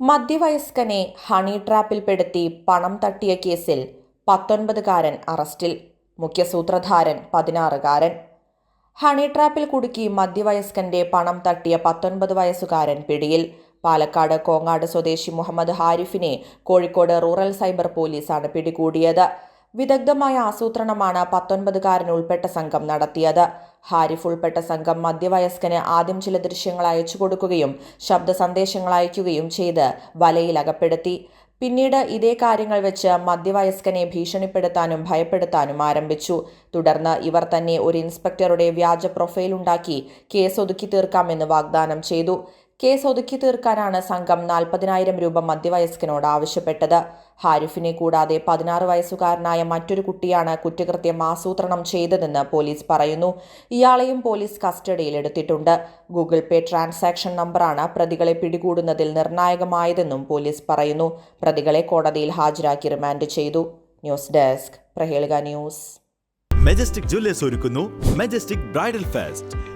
മധ്യവയസ്കനെ honey ട്രാപ്പിൽപ്പെടുത്തി പണം തട്ടിയ കേസിൽ പത്തൊൻപതുകാരൻ അറസ്റ്റിൽ. മുഖ്യസൂത്രധാരൻ പതിനാറുകാരൻ. ഹണി ട്രാപ്പിൽ കുടുക്കി മധ്യവയസ്കന്റെ പണം തട്ടിയ പത്തൊൻപത് വയസ്സുകാരൻ പിടിയിൽ. പാലക്കാട് കോങ്ങാട് സ്വദേശി മുഹമ്മദ് ഹാരിഫിനെ കോഴിക്കോട് റൂറൽ സൈബർ പോലീസാണ് പിടികൂടിയത്. വിദഗ്ധമായ ആസൂത്രണമാണ് പത്തൊൻപതുകാരൻ ഉൾപ്പെട്ട സംഘം നടത്തിയത്. ഹാരിഫ് ഉൾപ്പെട്ട സംഘം മധ്യവയസ്കന് ആദ്യം ചില ദൃശ്യങ്ങൾ അയച്ചു കൊടുക്കുകയും ശബ്ദ സന്ദേശങ്ങൾ അയക്കുകയും ചെയ്ത് വലയിൽ അകപ്പെടുത്തി. പിന്നീട് ഇതേ കാര്യങ്ങൾ വെച്ച് മധ്യവയസ്കനെ ഭീഷണിപ്പെടുത്താനും ഭയപ്പെടുത്താനും ആരംഭിച്ചു. തുടർന്ന് ഇവർ തന്നെ ഒരു ഇൻസ്പെക്ടറുടെ വ്യാജ പ്രൊഫൈൽ ഉണ്ടാക്കി കേസ് ഒതുക്കി തീർക്കാമെന്ന് വാഗ്ദാനം ചെയ്തു. കേസ് ഒതുക്കി തീർക്കാനാണ് സംഘം നാൽപ്പതിനായിരം രൂപ മധ്യവയസ്കനോട് ആവശ്യപ്പെട്ടത്. ഹാരിഫിനെ കൂടാതെ പതിനാറ് വയസ്സുകാരനായ മറ്റൊരു കുട്ടിയാണ് കുറ്റകൃത്യം ആസൂത്രണം ചെയ്തതെന്ന് പോലീസ് പറയുന്നു. ഇയാളെയും പോലീസ് കസ്റ്റഡിയിൽ കസ്റ്റഡിയിലെടുത്തിട്ടുണ്ട്. ഗൂഗിൾ പേ ട്രാൻസാക്ഷൻ നമ്പറാണ് പ്രതികളെ പിടികൂടുന്നതിൽ നിർണായകമായതെന്നും പോലീസ് പറയുന്നു. പ്രതികളെ കോടതിയിൽ ഹാജരാക്കി റിമാൻഡ് ചെയ്തു. News desk Prahelika news. Majestic jewellers ഒരുക്കുന്നു. Majestic bridal fest.